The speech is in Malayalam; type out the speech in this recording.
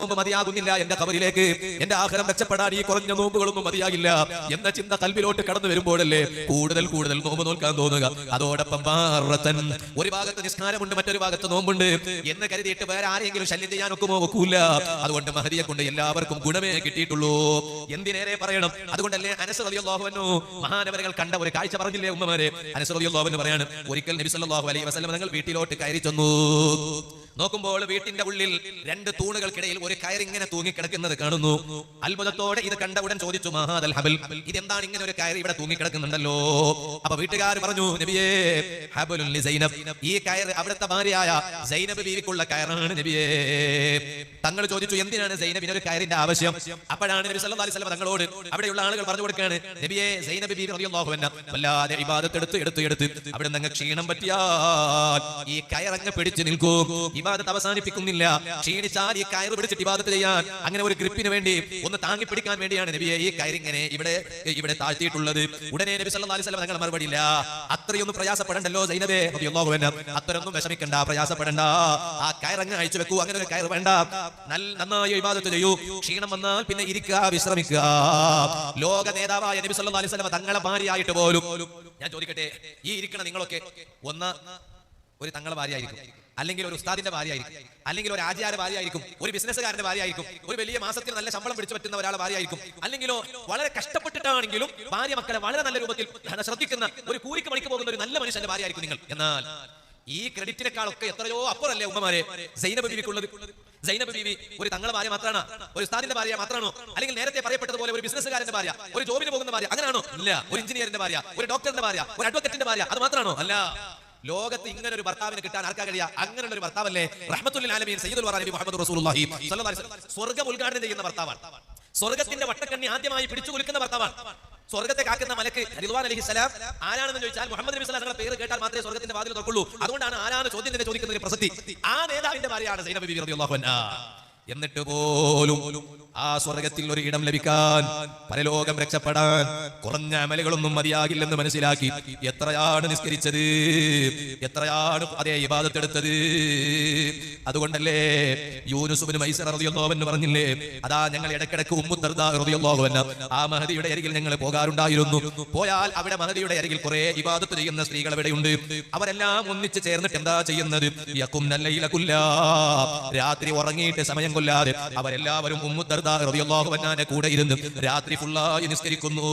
നോമ്പ് മതിയാകുന്നില്ല. എന്റെ കബറിലേക്ക് എന്റെ ആഹാരം മെച്ചപ്പെടാൻ ഈ കുറഞ്ഞ നോമ്പുകളൊന്നും മതിയാകില്ല എന്ന ചിന്ത കൽവിലോട്ട് കടന്നു വരുമ്പോഴല്ലേ കൂടുതൽ കൂടുതൽ നോമ്പ് നോക്കാൻ തോന്നുക. അതോടൊപ്പം ഒരു ഭാഗത്ത് നിസ്കാരമുണ്ട് മറ്റൊരു ഭാഗത്ത് നോമ്പുണ്ട് എന്ന് കരുതിയിട്ട് വേറെ ആരെങ്കിലും ശല്യം ചെയ്യാൻ ഒക്കുമോ ഒക്കൂല അതുകൊണ്ട് മഹതിയെ കൊണ്ട് എല്ലാവർക്കും ഗുണമേ കിട്ടിയിട്ടുള്ളൂ. എന്തിനേറെ പറയണം? അതുകൊണ്ടല്ലേ അനസ് റളിയല്ലാഹുവിനു മഹാനവരകൾ കണ്ട ഒരു കാഴ്ച പറഞ്ഞില്ലേ ഉമ്മമാരെ? അനസ് പറയാണ് ഒരിക്കൽ നബി സല്ലല്ലാഹു അലൈഹി വസല്ലം തങ്ങൾ വീട്ടിലോട്ട് കയറി ചെന്നു. നോക്കുമ്പോൾ വീട്ടിന്റെ ഉള്ളിൽ രണ്ട് തൂണുകൾക്കിടയിൽ ഒരു കയറിങ്ങനെ തൂങ്ങിക്കിടക്കുന്നത് കാണുന്നു. അത്ഭുതത്തോടെ ഇത് കണ്ട ഉടൻ ചോദിച്ചു മഹാദൽ ഹബൽ ഇതെന്താണ് ഇങ്ങനെ ഒരു കയർ ഇവിടെ തൂങ്ങിക്കിടക്കുന്നുണ്ടല്ലോ? അപ്പൊ വീട്ടുകാർ പറഞ്ഞു നബിയേ ഹബലുൽ സൈനബ്. ഈ കയർ അവിടുത്തെ ഭാര്യയായ സൈനബ് ബീവിക്കുള്ള കയറാണ് നബിയേ. തങ്ങൾ ചോദിച്ചു എന്തിനാണ് സൈനബിന് ഒരു കയറിന്റെ ആവശ്യം? അപ്പോഴാണ് നബി സല്ലല്ലാഹു അലൈഹി തങ്ങളോട് അവിടെയുള്ള ആളുകൾ പറഞ്ഞു കൊടുക്കുകയാണ് നബിയേ സൈനബ് ബീവി റളിയല്ലാഹു വല്ലാതെ ഇബാദത്ത് എടുത്ത് എടുത്ത് എടുത്ത്. അവിടെ നിന്ന് ക്ഷീണം പറ്റിയാൽ ഈ കയറങ്ങ് പിടിച്ചു നിൽക്കൂ. ഇബാദത്ത് അവസാനിപ്പിക്കുന്നില്ല. ക്ഷീണിച്ചാൽ ഈ കയറ് പിടിച്ചിട്ട് ഇബാദത്ത് ചെയ്യാൻ അങ്ങനെ ഒരു ഗ്രിപ്പിന് വേണ്ടി ഒന്ന് താങ്ങി പിടിക്കാൻ വേണ്ടിയാണ് നബിയെ ഈ കയറിങ്ങനെ ഇവിടെ ഇവിടെ താഴ്ത്തിയിട്ടുള്ളത്. ഉടനെ നബി സല്ലല്ലാഹു അലൈഹി വസല്ലം തങ്ങൾ മറുപടി ഇല്ല അത്രയൊന്നും പ്രയാസപ്പെടണ്ടല്ലോ സൈനബേ റളിയല്ലാഹു അത്രയൊന്നും വിഷമിക്കണ്ട പ്രയാസപ്പെടണ്ട. ആ കയറങ്ങ് അയച്ചു വെക്കൂ അങ്ങനെ ഒരു കയറ് വേണ്ട. നന്നായി ഇബാദത്ത് ചെയ്യൂ. ക്ഷീണം വന്നാൽ പിന്നെ ഇരിക്കുക വിശ്രമിക്കുക. ലോക നേതാവായ നബി സല്ലല്ലാഹു അലൈഹി വസല്ലം തങ്ങളെ ഭാര്യയായിട്ട് പോലും ഞാൻ ചോദിക്കട്ടെ ഈ ഇരിക്കണ നിങ്ങളൊക്കെ ഒന്ന് ഒരു തങ്ങളെ ഭാര്യയായിരിക്കും. അല്ലെങ്കിൽ ഒരു ഉസ്താദിന്റെ ഭാര്യയായിരിക്കും. അല്ലെങ്കിൽ ഒരു ആചാര ഭാര്യയായിരിക്കും. ഒരു ബിസിനസ്സുകാരന്റെ ഭാര്യയായിരിക്കും. ഒരു വലിയ മാസത്തിൽ നല്ല ശമ്പളം പിടിച്ചു പറ്റുന്ന ഒരാളെ ഭാര്യയായിരിക്കും. അല്ലെങ്കിലോ വളരെ കഷ്ടപ്പെട്ടിട്ടാണെങ്കിലും ഭാര്യ മക്കളെ വളരെ നല്ല രൂപത്തിൽ ശ്രദ്ധിക്കുന്ന ഒരു കൂലിക്ക് മണിക്ക് പോകുന്ന ഒരു നല്ല മനുഷ്യന്റെ ഭാര്യയായിരിക്കും നിങ്ങൾ. എന്നാൽ ഈ ക്രെഡിറ്റിനേക്കാളൊക്കെ എത്രയോ അപ്പുറല്ലേ ഉമ്മമാരെ? സൈനബ് ബീവിക്കുള്ളത് സൈനബ് ബീവി ഒരു തങ്ങളെ ഭാര്യ മാത്രമാണ് ഒരു ഉസ്താദിന്റെ ഭാര്യ മാത്രമാണോ അല്ലെങ്കിൽ നേരത്തെ പറയപ്പെട്ടതുപോലെ ഒരു ബിസിനസ്സുകാരന്റെ ഭാര്യ ഒരു ജോബിന് പോകുന്ന ഭാര്യ അങ്ങനെയാണോ? ഇല്ല. ഒരു എഞ്ചിനീയറിന്റെ ഭാര്യ ഒരു ഡോക്ടറിന്റെ ഭാര്യ ഒരു അഡ്വക്കറ്റിന്റെ ഭാര്യ അത് മാത്രമാണോ അല്ല. ലോകത്ത് ഇങ്ങനെ ഒരു ഭർത്താവിന് കിട്ടാൻ ആർക്കാ കഴിയാ അങ്ങനെയുള്ള ഒരു ഭർത്താവല്ലേ? റഹ്മത്തുൽ ആലമീൻ സയ്യിദുൽ വറാ നബി മുഹമ്മദ് റസൂലുള്ളാഹി സ്വല്ലല്ലാഹു അലൈഹി വസല്ലം സ്വർഗം ഉദ്ഘാടനം ചെയ്യുന്ന ഭർത്താവാണ്. സ്വർഗത്തിന്റെ വട്ടക്കണ്ണി ആദ്യമായി പിടിച്ചു കുലുക്കുന്ന ഭർത്താവാണ്. സ്വർഗത്തെ കാക്കുന്ന മലക്ക് റിദ്വാൻ അലഹി സ്വലാം ആരാണെന്ന് ചോദിച്ചാൽ മുഹമ്മദ് നബി സ്വലാ പേര് കേട്ടാൽ മാത്രമേ സ്വർഗത്തിന്റെ വാതിൽ തുറക്കുള്ളൂ. അതുകൊണ്ടാണ് ആരാണ് ചോദ്യം ചോദിക്കുന്ന ചോദിക്കുന്നതിന് പ്രസക്തി? ആ നേതാവിന്റെ ഭാര്യയാണ് സൈനബി അൻഹ. എന്നിട്ട് പോലും ആ സ്വർഗത്തിൽ ഒരു ഇടം ലഭിക്കാൻ പരലോകം രക്ഷപ്പെടാൻ കുറഞ്ഞ അമലുകളൊന്നും മതിയാകില്ലെന്ന് മനസ്സിലാക്കി എത്രയാണ് നിസ്കരിച്ചത്? എത്രയാണ് അതേ ഇബാദത്തെടുത്തത്? അതുകൊണ്ടല്ലേ യൂനുസുബിന് മൈസർ അൻഹു പറഞ്ഞില്ലേ? അതാ ഞങ്ങൾ ഇടക്കിടക്ക് ഉമ്മു ദർദാ റളിയല്ലാഹു അൻഹ. ആ മഹദിയുടെ അരികിൽ ഞങ്ങൾ പോകാറുണ്ടായിരുന്നു. പോയാൽ അവിടെ മഹദിയുടെ അരികിൽ കുറെ ഇബാദത്ത് ചെയ്യുന്ന സ്ത്രീകൾ അവിടെയുണ്ട്. അവരെല്ലാം ഒന്നിച്ച് ചേർന്നിട്ട് എന്താ ചെയ്യുന്നത്? യക്കും നല്ലയില രാത്രി ഉറങ്ങിയിട്ട് സമയം കൊല്ലാതെ അവരെല്ലാവരും ഉമ്മുദർദാ റളിയല്ലാഹു അൻഹാന്റെ കൂടെ ഇരുന്ന് രാത്രി ഫുള്ളായി നിസ്കരിക്കുന്നു.